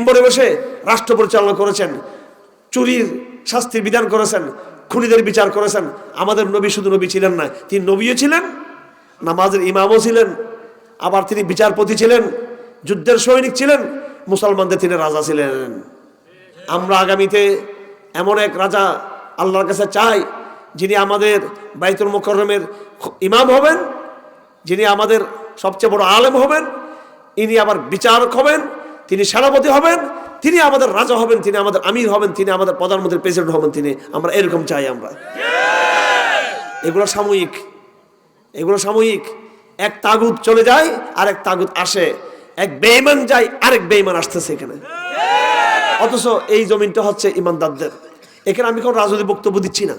মেম্বরে বসে রাষ্ট্র পরিচালনা করেছেন, চুরির শাস্তির বিধান করেছেন, খুনিদের বিচার করেছেন। আমাদের নবী শুধু নবী ছিলেন না, তিনি নবীও ছিলেন, নামাজের ইমামও ছিলেন, আবার তিনি বিচারপতি ছিলেন, যুদ্ধের সৈনিক ছিলেন, মুসলমানদের তিনি রাজা ছিলেন। আমরা আগামীতে এমন এক রাজা আল্লাহর কাছে চাই, যিনি আমাদের বাইতুল মোকরমের ইমাম হবেন, যিনি আমাদের সবচেয়ে বড় আলেম হবেন, ইনি আবার বিচারক হবেন তিনি সেনাপতি হবেন, তিনি আমাদের রাজা হবেন, তিনি আমাদের আমির হবেন, তিনি আমাদের প্রধানমন্ত্রী প্রেসিডেন্ট হবেন তিনি। আমরা এরকম চাই আমরা। এগুলো সাময়িক। এগুলো সাময়িক। এক তাগুত চলে যায় আর এক তাগুত আসে। এক বেইমান যায়, আরেক বেইমান আসতেছে এখানে। অথচ এই জমিনটা হচ্ছে ইমানদারদের। এখানে আমি কোনো রাজনৈতিক বক্তব্য দিচ্ছি না।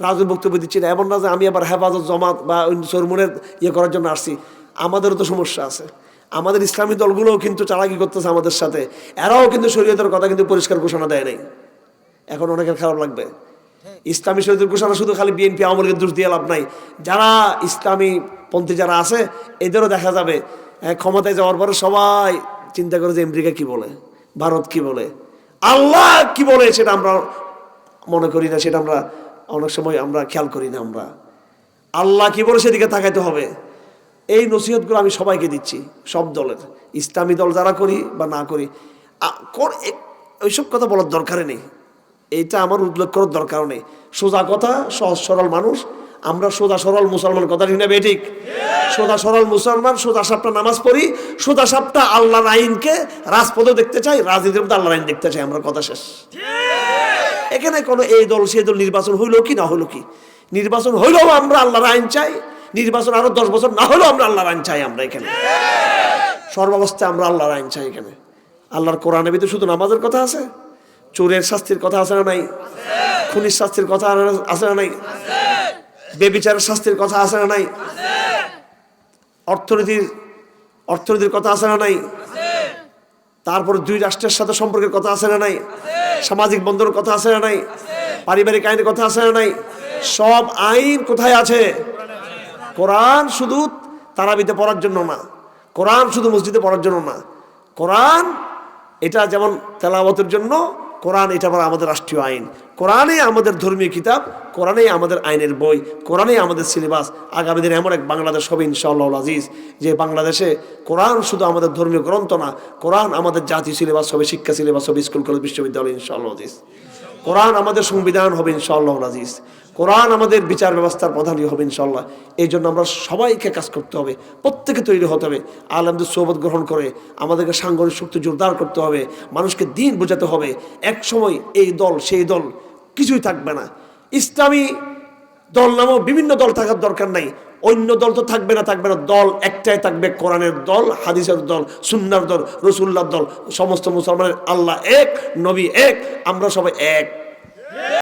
রাজনৈতিক বক্তব্য দিচ্ছি না। এমন না যে আমি আবার হেফাজত, জমাত বা সরমুনের ইয়ে করার জন্য আসছি। আমাদেরও তো সমস্যা আছে। আমাদের ইসলামী দলগুলোও কিন্তু চালাকি করতেছে আমাদের সাথে। এরাও কিন্তু শরীয়তের কথা কিন্তু পরিষ্কার ঘোষণা দেয় নাই। এখন অনেকের খারাপ লাগবে। ইসলামী শরীয়তের ঘোষণা শুধু খালি বিএনপি আওয়ামী লীগের দোষ দিয়ে লাভ নাই। যারা ইসলামী পন্থী যারা আছে এদেরও দেখা যাবে। হ্যাঁ, ক্ষমতায় যাওয়ার পরে সবাই চিন্তা করে যে আমেরিকা কি বলে ভারত কি বলে আল্লাহ কি বলে সেটা আমরা মনে করি না সেটা আমরা অনেক সময় আমরা খেয়াল করি না আমরা। আল্লাহ কি বলে সেদিকে তাকাইতে হবে। এই নসিহতগুলো আমি সবাইকে দিচ্ছি, সব দলের। ইসলামী দল যারা করি বা না করি ওইসব কথা বলার দরকারই নেই। এইটা আমার উল্লেখ করার দরকার নেই। সোজা কথা, সহজ সরল মানুষ, আমরা সোজা সরল মুসলমান, কথা ঠিক বেঠিক সোজা সরল মুসলমান, সোজা সাপটা নামাজ পড়ি, সোজা সাপটা আল্লাহর আইনকে রাজপথে দেখতে চাই, রাজনীতির মধ্যে আল্লাহর আইন দেখতে চাই, আমরা কথা শেষ। এখানে কোনো এই দল, সেই দল নির্বাচন হইল কি না হইল কি? নির্বাচন হইলেও আমরা আল্লাহর আইন চাই নির্বাচন আরও দশ বছর না হলেও আমরা আল্লাহর আইন চাই আমরা এখানে। সর্বাবস্থায় আমরা আল্লাহর আইন চাই এখানে। আল্লাহর কোরআনে ভিতরে শুধু নামাজের কথা আছে? চোরের শাস্তির কথা আছে না নাই? খুনির শাস্তির কথা আছে না নাই? বেবিচারের শাস্তির কথা আছে না নাই? অর্থনীতির অর্থনীতির কথা আছে না নাই? তারপরে দুই রাষ্ট্রের সাথে সম্পর্কের কথা আছে না নাই? সামাজিক বন্ধনের কথা আছে না নাই? পারিবারিক আইনের কথা আছে না নাই? সব আইন কোথায় আছে? কোরআন শুধু তারাবিতে পড়ার জন্য না, কোরআন শুধু মসজিদে পড়ার জন্য না, কোরআন এটা যেমন তেলাওয়াতের জন্য, কোরআন এটা আবার আমাদের রাষ্ট্রীয় আইন। কোরআনে আমাদের ধর্মীয় কিতাব, কোরআনে আমাদের আইনের বই, কোরআনে আমাদের সিলেবাস। আগামী দিনে এমন এক বাংলাদেশ হবে ইনশাআল্লাহ আজিজ, যে বাংলাদেশে কোরআন শুধু আমাদের ধর্মীয় গ্রন্থ না, কোরআন আমাদের জাতীয় সিলেবাস হবে, শিক্ষা সিলেবাস হবে, স্কুল, কলেজ, বিশ্ববিদ্যালয় ইনশাআল্লাহ আজিজ। কোরআন আমাদের সংবিধান হবে ইনশাআল্লাহ আজিজ। কোরআন আমাদের বিচার ব্যবস্থার প্রধানই হবে ইনশাল্লাহ এই জন্য আমরা সবাইকে কাজ করতে হবে, প্রত্যেকে তৈরি হতে হবে। আলমদের সৌবত গ্রহণ করে, আমাদেরকে সাংগঠনিক শক্তি জোরদার করতে হবে, মানুষকে দিন বোঝাতে হবে। এক সময় এই দল, সেই দল কিছুই থাকবে না। ইসলামী দল নামও বিভিন্ন দল থাকার দরকার নাই। অন্য দল তো থাকবে না থাকবে না। দল একটাই থাকবে, কোরআনের দল, হাদিসের দল, সুন্নার দল রসুল্লার দল, সমস্ত মুসলমানের আল্লাহ এক, নবী এক, আমরা সবাই এক।